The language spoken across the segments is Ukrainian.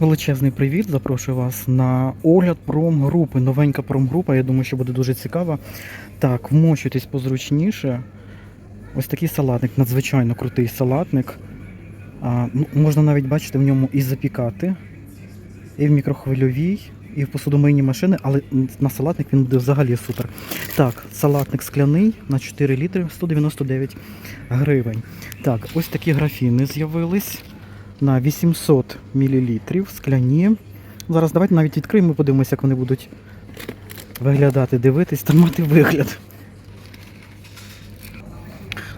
Величезний привіт, запрошую вас на огляд промгрупи. Новенька промгрупа, я думаю, що буде дуже цікава. Так, вмощуйтесь позручніше. Ось такий салатник, надзвичайно крутий салатник. А, можна навіть бачити в ньому і запікати, і в мікрохвильовій, і в посудомийній машини, але на салатник він буде взагалі супер. Так, салатник скляний на 4 літри 199 гривень. Так, ось такі графіни з'явились на 800 мл скляні. Зараз давайте навіть відкриємо і подивимося, як вони будуть виглядати, дивитись та мати вигляд.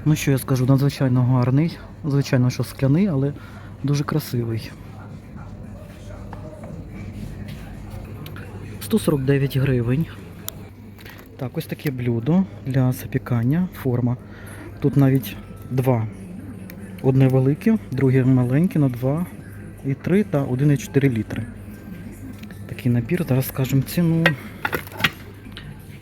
Ну що я скажу, надзвичайно гарний. Звичайно, що скляний, але дуже красивий. 149 гривень. Так, ось таке блюдо для запікання, форма. Тут навіть два. Одне велике, друге маленьке на 2 і 3 та 1,4 літри. Такий набір, зараз скажемо ціну.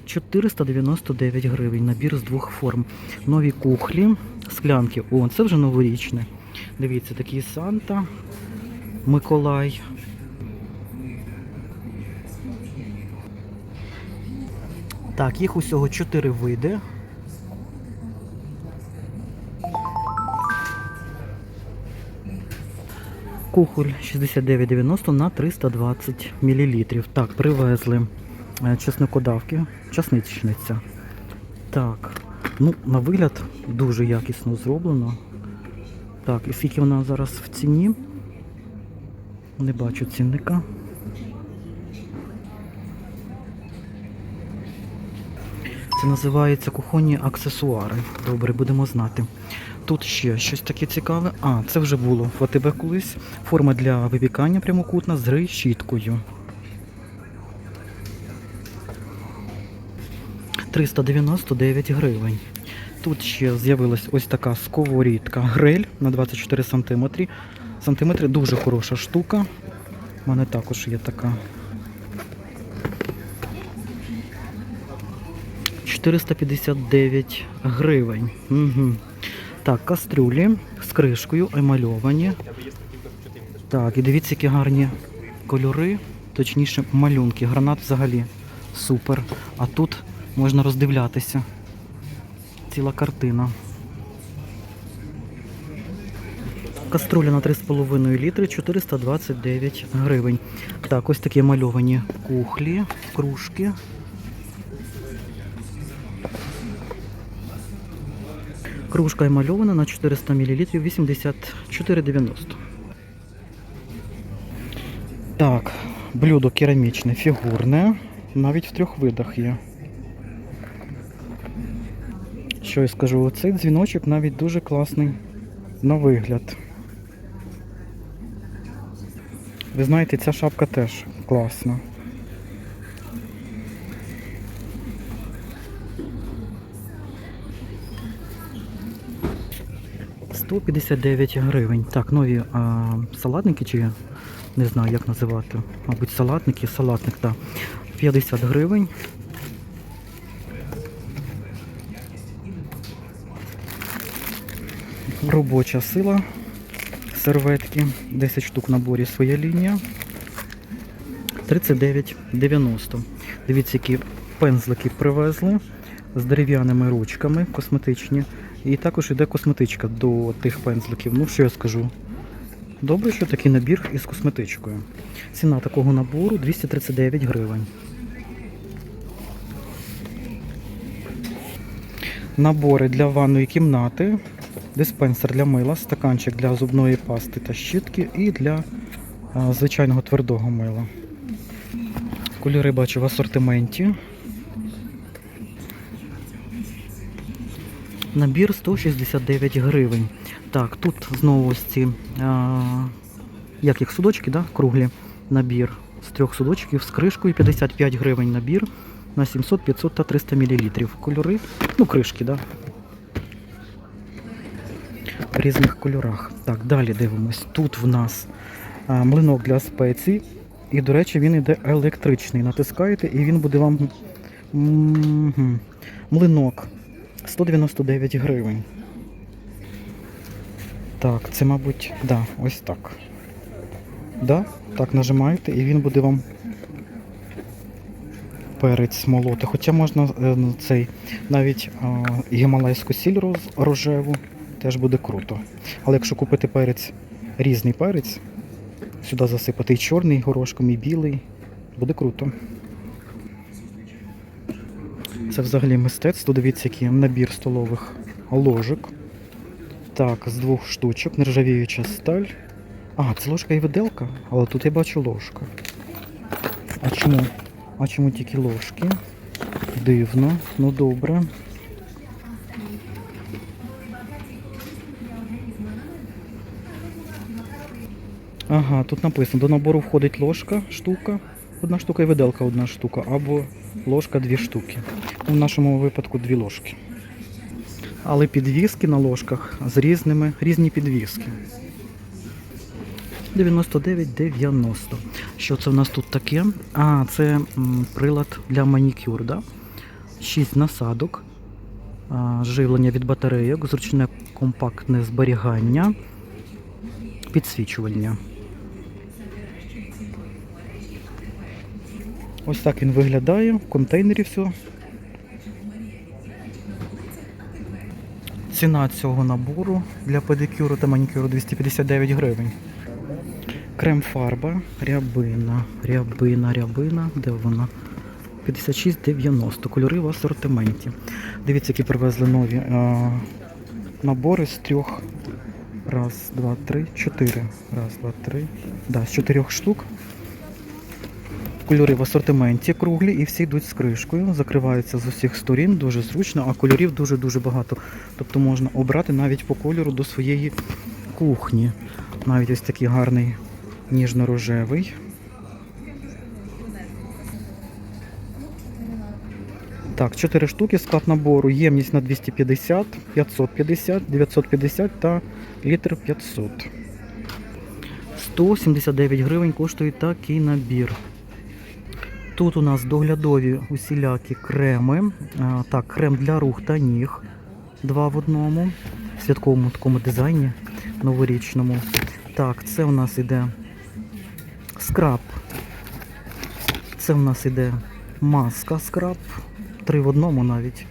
499 гривень. Набір з двох форм. Нові кухлі, склянки. О, це вже новорічне. Дивіться, такий Санта, Миколай. Так, їх усього 4 види. Кухоль 69,90 на 320 мл. Так, привезли е, чесникодавки, часничниця. Так, ну, на вигляд дуже якісно зроблено. Так, і скільки вона зараз в ціні? Не бачу цінника. Це називається кухонні аксесуари. Добре, будемо знати. Тут ще щось таке цікаве. А, це вже було в АТБ колись. Форма для випікання прямокутна з решіткою. 399 гривень. Тут ще з'явилась ось така сковорідка гриль на 24 см. Сантиметри дуже хороша штука. У мене також є така. 459 гривень. Угу. Так, кастрюлі з кришкою емальовані. Так, і дивіться, які гарні кольори, точніше малюнки. Гранат взагалі супер. А тут можна роздивлятися. Ціла картина. Каструля на 3,5 літри 429 гривень. Так, ось такі мальовані кухлі, кружки. Кружка емальована на 400 мл 84,90. Так, блюдо керамічне, фігурне. Навіть в трьох видах є. Що я скажу, цей дзвіночок навіть дуже класний на вигляд. Ви знаєте, ця шапка теж класна. – 159 гривень. Так, нові а, салатники чи не знаю як називати. Мабуть, салатники, салатник, так. 50 гривень. Робоча сила. Серветки. 10 штук в наборі своя лінія. 39,90. Дивіться, які пензлики привезли з дерев'яними ручками косметичні. І також йде косметичка до тих пензликів. Ну, що я скажу? Добре, що такий набір із косметичкою. Ціна такого набору 239 гривень. Набори для ванної кімнати, диспенсер для мила, стаканчик для зубної пасти та щітки і для звичайного твердого мила. Кольори бачу в асортименті. Набір 169 гривень. Так, тут знову ось ці, а, як їх судочки, да? круглі набір з трьох судочків з кришкою 55 гривень набір на 700, 500 та 300 мл. Кольори, ну кришки, да? в різних кольорах. Так, далі дивимось. Тут в нас а, млинок для спецій. І, до речі, він іде електричний. Натискаєте і він буде вам Мгм. млинок 199 гривень. Так, це, мабуть, да, ось так. Да? Так нажимаєте, і він буде вам перець молоти. Хоча можна е, ну, цей навіть е, гімалайську сіль роз, рожеву, теж буде круто. Але якщо купити перець, різний перець, сюди засипати і чорний горошком, і білий, буде круто. Це взагалі мистецтво. Дивіться, який набір столових ложок. Так, з двох штучок, нержавіюча сталь. А, це ложка і виделка, але тут я бачу ложка. А чому? А чому тільки ложки? Дивно, ну добре. Ага, тут написано, до набору входить ложка, штука, одна штука і виделка одна штука, або ложка дві штуки. У нашому випадку дві ложки. Але підвіски на ложках з різними, різні підвіски. 99,90. Що це в нас тут таке? А, це прилад для манікюр, да? 6 насадок, живлення від батарейок, зручне компактне зберігання, підсвічування. Ось так він виглядає, в контейнері все. Ціна цього набору для педикюру та манікюру 259 гривень. Крем-фарба, рябина, рябина, рябина, де вона? 56,90. Кольори в асортименті. Дивіться, які привезли нові е, набори з трьох. Раз, два, три, чотири. Раз, два, три. Да, з чотирьох штук. Кольори в асортименті круглі і всі йдуть з кришкою, закриваються з усіх сторін, дуже зручно, а кольорів дуже-дуже багато. Тобто можна обрати навіть по кольору до своєї кухні. Навіть ось такий гарний ніжно-рожевий. Так, 4 штуки, склад набору, ємність на 250, 550, 950 та літр 500. 179 гривень коштує такий набір. Тут у нас доглядові усілякі креми. Так, крем для рук та ніг. Два в одному. В святковому такому дизайні новорічному. Так, це у нас іде скраб. Це у нас іде маска скраб. Три в одному навіть.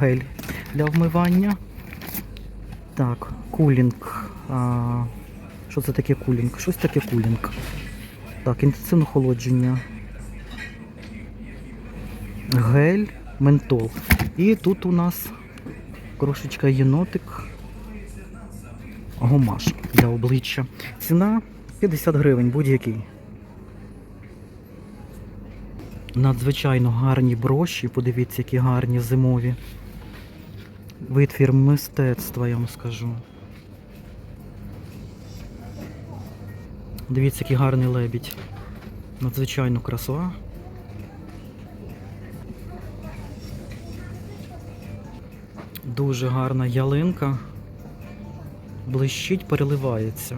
Гель для вмивання. Так, кулінг. А, що це таке кулінг? Щось таке кулінг. Так, інтенсивне охолодження. Гель, ментол. І тут у нас крошечка єнотик. Гомаш для обличчя. Ціна 50 гривень будь-який. Надзвичайно гарні броші. Подивіться, які гарні зимові. Витвір мистецтва, я вам скажу. Дивіться, який гарний лебідь. Надзвичайно красива. Дуже гарна ялинка. Блищить, переливається.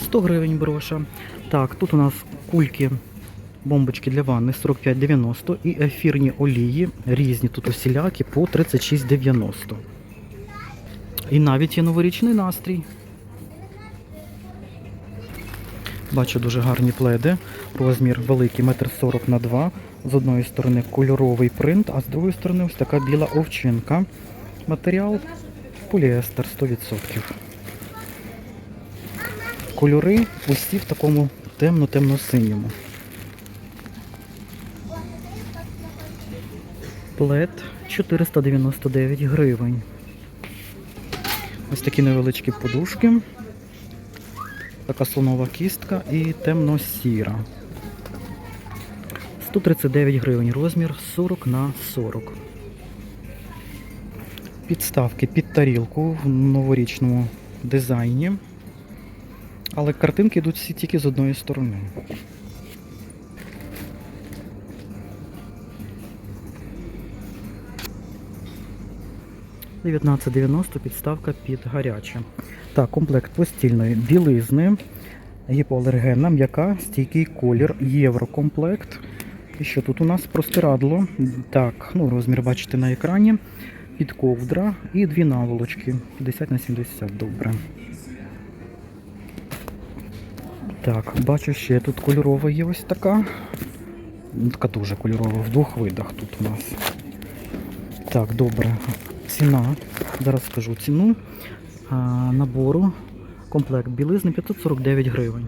Сто гривень броша. Так, тут у нас кульки, бомбочки для ванни 45,90 і ефірні олії, різні тут усілякі по 36,90. І навіть є новорічний настрій. Бачу дуже гарні пледи. Розмір великий, 1,40 м на 2 З одної сторони кольоровий принт, а з другої сторони ось така біла овчинка. Матеріал поліестер 100%. Кольори усі в такому темно-темно-синьому. Плед 499 гривень. Ось такі невеличкі подушки. Така слонова кістка і темно-сіра. 139 гривень, розмір 40 на 40. Підставки під тарілку в новорічному дизайні. Але картинки йдуть всі тільки з одної сторони. «19,90 підставка під гаряче. Так, комплект постільної білизни, гіпоалергенна, м'яка, стійкий колір, єврокомплект. І що тут у нас простирадло? Так, ну розмір бачите на екрані. Під ковдра і дві наволочки. 50 на 70, добре. Так, бачу ще тут кольорова є ось така. Ну, Така дуже кольорова, в двох видах тут у нас. Так, добре. Ціна. Зараз скажу ціну набору. Комплект білизни 549 гривень.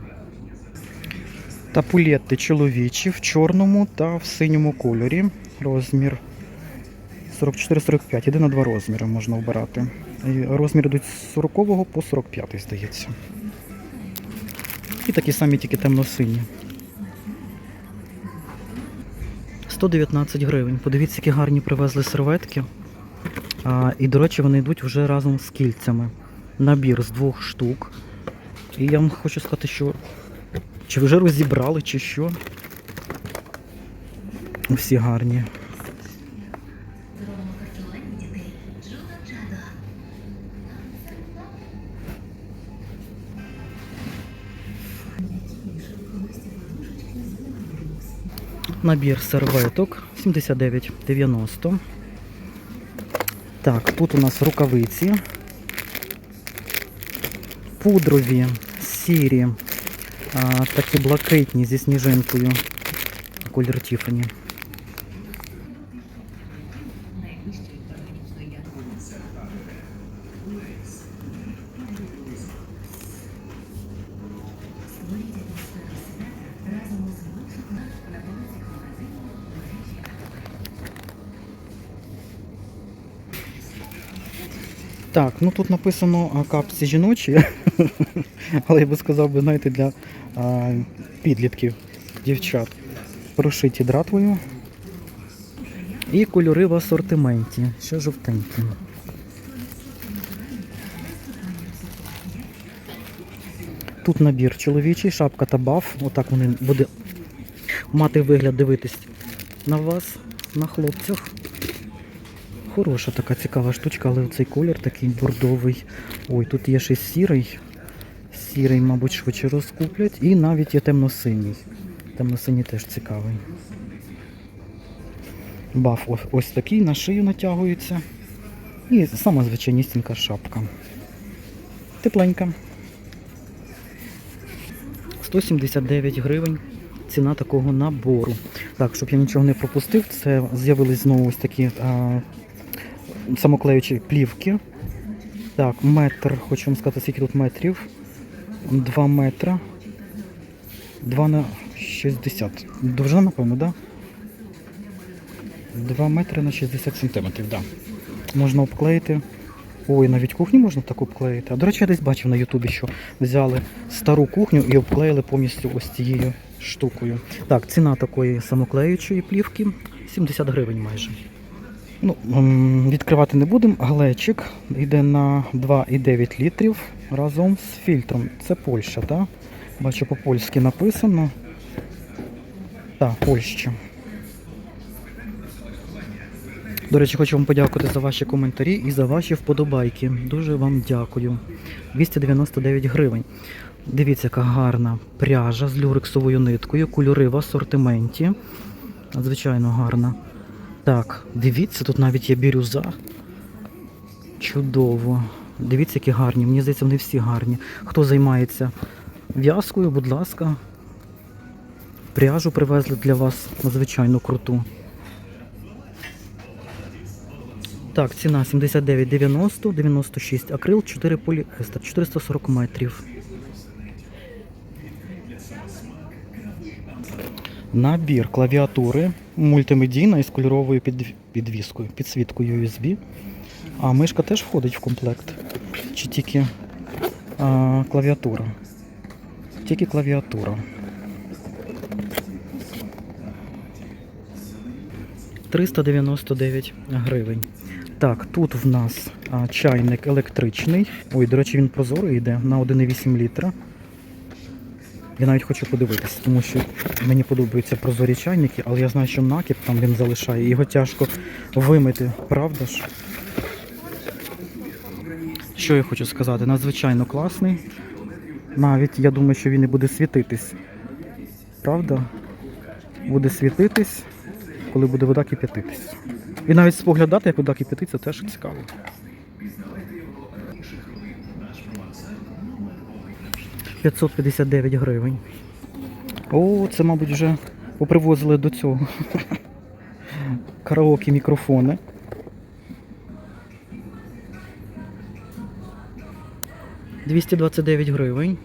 Тапулети чоловічі в чорному та в синьому кольорі. Розмір 44-45. Іде на два розміри можна обирати. І Розміри йдуть з 40 по 45, здається. І такі самі, тільки темно-сині. 119 гривень. Подивіться, які гарні привезли серветки. А, і, до речі, вони йдуть вже разом з кільцями. Набір з двох штук. І я вам хочу сказати, що чи вже розібрали, чи що. Всі гарні. Набір серветок 79,90. Так, тут у нас рукавиці. Пудрові, сірі, а, такі блакитні зі сніжинкою. Колір Тіфані. Так, ну тут написано капці жіночі, але я би сказав би, знаєте, для а, підлітків, дівчат. Прошиті дратвою. І кольори в асортименті. Ще жовтенькі. Тут набір чоловічий, шапка та баф. Отак вони буде мати вигляд дивитись на вас, на хлопцях. Хороша така цікава штучка, але цей колір такий бордовий. Ой, тут є ще сірий. Сірий, мабуть, швидше розкуплять. І навіть є темно-синій. Темно-синій теж цікавий. Баф ось, ось такий, на шию натягується. І сама звичайністенька шапка. Тепленька. 179 гривень. Ціна такого набору. Так, щоб я нічого не пропустив, це з'явились знову ось такі а, самоклеючі плівки. Так, метр, хочу вам сказати, скільки тут метрів. 2 метра. 2 на 60. Довжина, напевно, так? Да? 2 метри на 60 сантиметрів, так. Да. Можна обклеїти. Ой, навіть кухню можна так обклеїти. А до речі, я десь бачив на Ютубі, що взяли стару кухню і обклеїли повністю ось цією штукою. Так, ціна такої самоклеючої плівки 70 гривень майже. Ну, відкривати не будемо. Глечик йде на 2,9 літрів разом з фільтром. Це Польща, так? Бачу, по-польськи написано. Так, Польща. До речі, хочу вам подякувати за ваші коментарі і за ваші вподобайки. Дуже вам дякую. 299 гривень. Дивіться, яка гарна пряжа з люрексовою ниткою, кольори в асортименті. Звичайно, гарна. Так, дивіться, тут навіть є бірюза. Чудово. Дивіться, які гарні. Мені здається, вони всі гарні. Хто займається в'язкою, будь ласка. Пряжу привезли для вас надзвичайно круту. Так, ціна 79,90, 96 акрил, 4 поліестер, 440 метрів. Набір клавіатури мультимедійна із кольоровою підвіскою, підсвіткою USB. А мишка теж входить в комплект. Чи тільки а, клавіатура? Тільки клавіатура. 399 гривень. Так, тут в нас а, чайник електричний. Ой, до речі, він прозорий йде на 1,8 літра. Я навіть хочу подивитися, тому що мені подобаються прозорі чайники, але я знаю, що накіп там він залишає, його тяжко вимити, правда ж? Що я хочу сказати? Надзвичайно класний. Навіть я думаю, що він і буде світитись. Правда? буде світитись, коли буде вода кип'ятитись. І навіть споглядати, як вода кип'ятиться, теж цікаво. «559 гривень. О, це, мабуть, вже попривозили до цього. Караоке мікрофони. «229 гривень.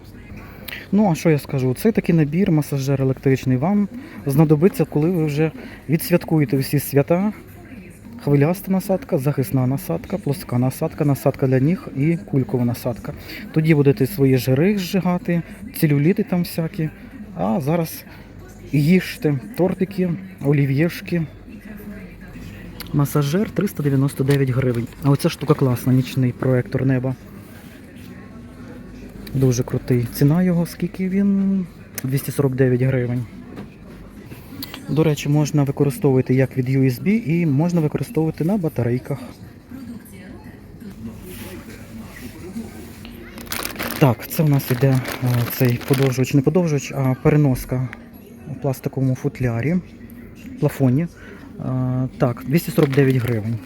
Ну, а що я скажу? Це такий набір масажер електричний вам знадобиться, коли ви вже відсвяткуєте всі свята. Хвиляста насадка, захисна насадка, плоска насадка, насадка для ніг і кулькова насадка. Тоді будете свої жири зжигати, целюліти там всякі. А зараз їжте тортики, олів'єшки. Масажер 399 гривень. А оця штука класна, нічний проектор неба. Дуже крутий. Ціна його скільки він? 249 гривень. До речі, можна використовувати як від USB і можна використовувати на батарейках. Так, це у нас іде е, цей подовжувач, не подовжувач, а переноска у пластиковому футлярі, плафоні. Е, Так, 249 гривень.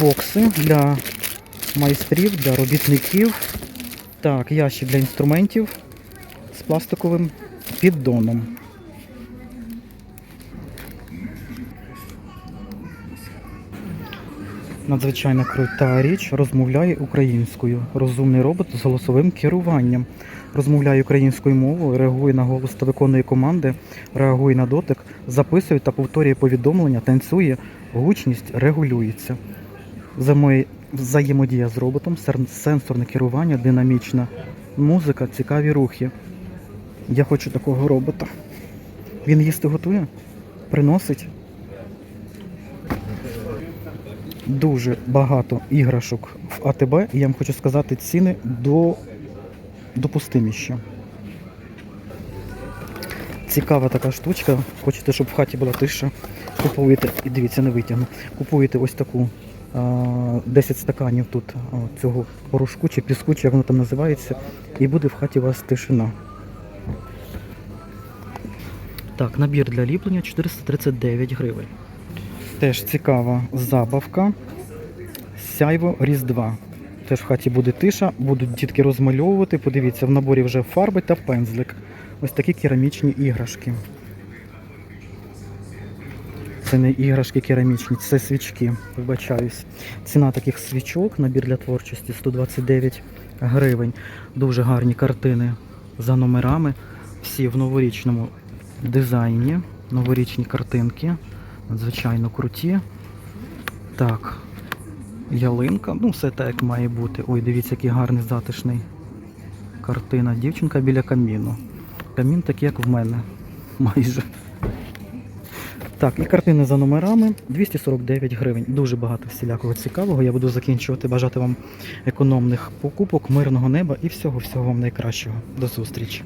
Бокси для майстрів, для робітників. Так, ящик для інструментів пластиковим піддоном. Надзвичайно крута річ розмовляє українською. Розумний робот з голосовим керуванням. Розмовляє українською мовою, реагує на голос та виконує команди, реагує на дотик, записує та повторює повідомлення, танцює, гучність регулюється. Взаємо- Взаємодія з роботом, сенсорне керування, динамічна музика, цікаві рухи. Я хочу такого робота. Він їсти готує, приносить. Дуже багато іграшок в АТБ, і я вам хочу сказати, ціни до допустимі. Цікава така штучка. Хочете, щоб в хаті була тиша. Купуєте, і дивіться, не витягну. Купуєте ось таку 10 стаканів тут цього порошку чи піску, чи як воно там називається, і буде в хаті у вас тишина. Так, набір для ліплення 439 гривень. Теж цікава забавка. Сяйво Різдва. Теж в хаті буде тиша, будуть дітки розмальовувати. Подивіться, в наборі вже фарби та пензлик. Ось такі керамічні іграшки. Це не іграшки керамічні, це свічки. Вибачаюсь. Ціна таких свічок, набір для творчості 129 гривень. Дуже гарні картини за номерами. Всі в новорічному дизайні. Новорічні картинки. Надзвичайно круті. Так, ялинка. Ну, все так, як має бути. Ой, дивіться, який гарний затишний картина. Дівчинка біля каміну. Камін такий, як в мене. Майже. Так, і картини за номерами 249 гривень. Дуже багато всілякого цікавого. Я буду закінчувати. Бажати вам економних покупок, мирного неба і всього-всього вам найкращого. До зустрічі!